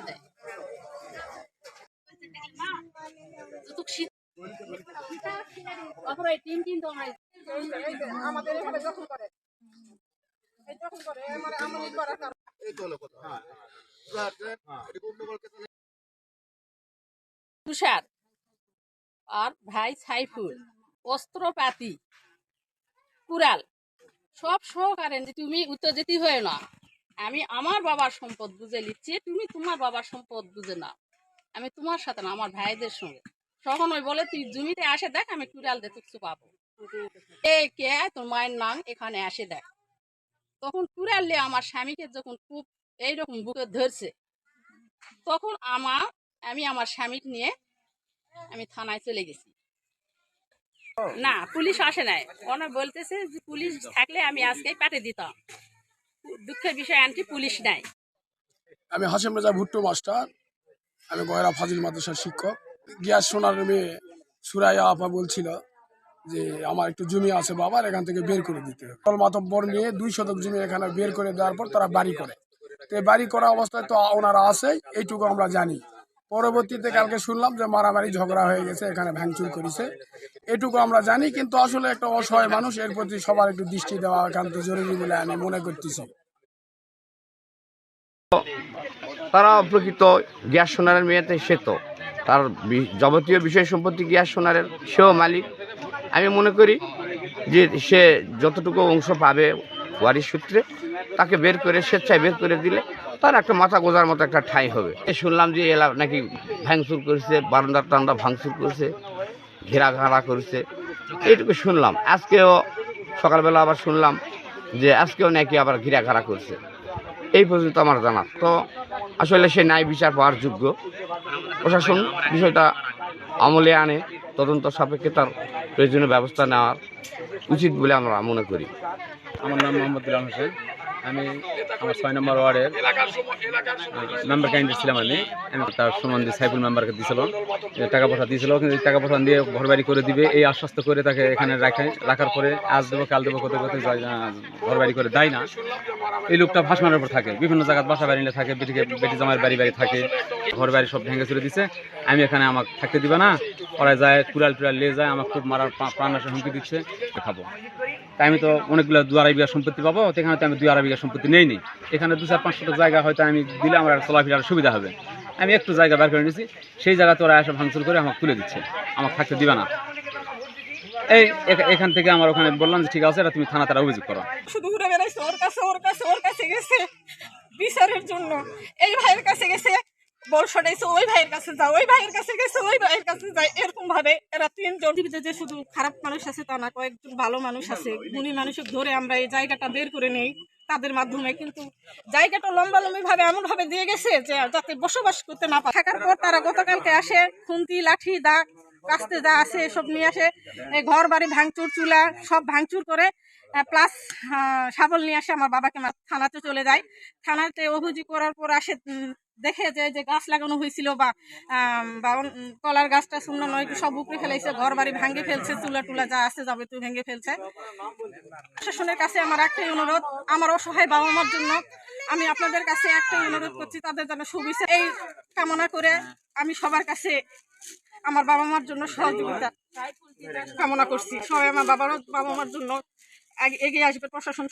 দেয়। তুষার আর ভাই সাইফুল অস্ত্রপাতি কুড়াল সব সহকারে তুমি উত্তেজিত হয়ে না। আমি আমার বাবার সম্পদ বুঝে নিচ্ছি, তুমি তোমার বাবার সম্পদ বুঝে নাও। আমি তোমার সাথে না, আমার ভাইদের সঙ্গে। তখন ওই বলে, তুই জমিতে আসে দেখ, আমি কুড়াল দিয়ে কিছু পাবো। এ কে? তোর মায়ের নাম এখানে আসে দেখ। তখন কুড়াল আমার স্বামীকে যখন খুব এইরকম বুকে ধরছে, তখন আমার আমি আমার স্বামীকে নিয়ে আমি থানায় চলে গেছি। না, পুলিশ আসে নাই। ওনা বলতেছে যে, পুলিশ থাকলে আমি আজকেই পাঠিয়ে দিতাম। দুঃখের বিষয় আনটি পুলিশ নাই আমি হাসিম রেজা ভুট্টো মাস্টার। আমি গয়রা ফাজিল মাদ্রাসার শিক্ষক। গিয়াস সোনার মেয়ে সুরাইয়া আপা বলছিল যে, আমার একটু জমি আছে বাবার, এখান থেকে বের করে দিতে হবে। মাতব্বর নিয়ে দুই শতক জমি এখানে বের করে দেওয়ার পর তারা বাড়ি করে। তো বাড়ি করা অবস্থায় তো ওনারা আছে এইটুকু আমরা জানি। পরবর্তীতে কালকে শুনলাম যে মারামারি ঝগড়া হয়ে গেছে, এখানে ভাঙচুর করেছে। এটুকু আমরা জানি, কিন্তু আসলে একটা অসহায় মানুষ, এর প্রতি সবার একটু দৃষ্টি দেওয়া একান্ত জরুরি বলে আমি মনে করতেছি। তারা প্রকৃত গ্যাস সোনারের মেয়েতে সে তো। তার যাবতীয় বিষয় সম্পত্তি গ্যাস সোনারের, সেও মালিক। আমি মনে করি যে সে যতটুকু অংশ পাবে ওয়ারিশ সূত্রে, তাকে বের করে, স্বেচ্ছায় বের করে দিলে তার একটা মাথা গোজার মতো একটা ঠাঁই হবে। শুনলাম যে এলা নাকি ভাঙচুর করেছে বারান্দার টান্দা ভাঙচুর করেছে, ঘেরা ঘাড়া করেছে। এইটুকু শুনলাম। আজকেও সকালবেলা আবার শুনলাম যে আজকেও নাকি আবার ঘিরা ঘাড়া করছে। এই পর্যন্ত আমার জানা। তো আসলে সে ন্যায় বিচার পাওয়ার যোগ্য। প্রশাসন বিষয়টা আমলে আনে, তদন্ত সাপেক্ষে তার প্রয়োজনীয় ব্যবস্থা নেওয়ার উচিত বলে আমরা মনে করি। আমার নাম মোহাম্মদ হোসেন। আমি আমার ছয় নম্বর ওয়ার্ডের মেম্বার ক্যান্ডিডেট ছিলাম আমি। আমি তার সম্বন্ধে সাইফুল মেম্বারকে দিয়েছিলাম টাকা পয়সা দিয়েছিল কিন্তু টাকা পয়সা দিয়ে ঘর বাড়ি করে দিবে। এই আশ্বস্ত করে তাকে এখানে রাখে রাখার পরে আজ দেবো কাল দেবো কত কত ঘর বাড়ি করে দেয় না। এই লোকটা ভাসমানের উপর থাকে। বিভিন্ন জায়গায় বাসা বাড়ি থাকে বেটিকে বেটি জামাইয়ের বাড়ি বাড়ি থাকে। ঘর বাড়ি সব ভেঙে চলে দিছে। আমি এখানে আমাকে থাকতে দিবে না। ওরা যায় কুড়াল টুড়াল নিয়ে যায় আমার খুব মারার প্রা- প্রাণনাশের হুমকি দিচ্ছে। খাব তাই আমি তো অনেকগুলো দু আড়াই বিঘা সম্পত্তি পাবো এখানে তো আমি দুই আড়াই বিঘা সম্পত্তি নেই নি। এখানে দু চার পাঁচশো জায়গা হয়তো আমি দিলে আমার চলাফেরার সুবিধা হবে। আমি একটু জায়গা বের করে নিয়েছি সেই জায়গাতে ওরা এসে ভাঙচুর করে আমাকে তুলে দিচ্ছে। আমাকে থাকতে দিবে না। এই এখান থেকে আমার ওখানে বললাম যে, ঠিক আছে, এটা তুমি থানা তারা অভিযোগ করো। শুধু বিচারের জন্য। এই ভাইয়ের কাছে গেছে ওই ভাইয়ের কাছে ওই ভাইয়ের কাছে গেছে, ওই ভাইয়ের কাছে যায়। এরকম ভাবে এরা যে শুধু খারাপ মানুষ আছে তা না, কয়েকজন ভালো মানুষ আছে, গুণী মানুষের ধরে আমরা এই জায়গাটা বের করে নেই তাদের মাধ্যমে। কিন্তু জায়গাটা ভাবে দিয়ে গেছে যে যাতে বসবাস করতে না পারে। থাকার পর তারা গতকালকে আসে, খুন্তি, লাঠি দা কাস্তে যা আছে এসব নিয়ে আসে ঘর বাড়ি ভাঙচুর, চুলা সব ভাঙচুর করে প্লাস শাবল নিয়ে আসে আমার বাবাকে থানাতে চলে যায়। থানাতে অভিযোগ করার পর আসে দেখে যে যে গাছ লাগানো হয়েছিল বা কলার গাছটা শূন্য নয় সব উপরে ফেলেছে, ঘর বাড়ি ভাঙে ফেলছে, চুলা টুলা যা আছে যাবে তুই ভেঙে ফেলছে। প্রশাসনের কাছে আমার একটাই অনুরোধ, আমার অসহায় বাবা মার জন্য আমি আপনাদের কাছে একটাই অনুরোধ করছি, তাদের যেন সুবিচার এই কামনা করে আমি সবার কাছে আমার বাবা মার জন্য সহযোগিতা কামনা করছি। সবাই আমার বাবার বাবা মার জন্য এগিয়ে আসবে প্রশাসন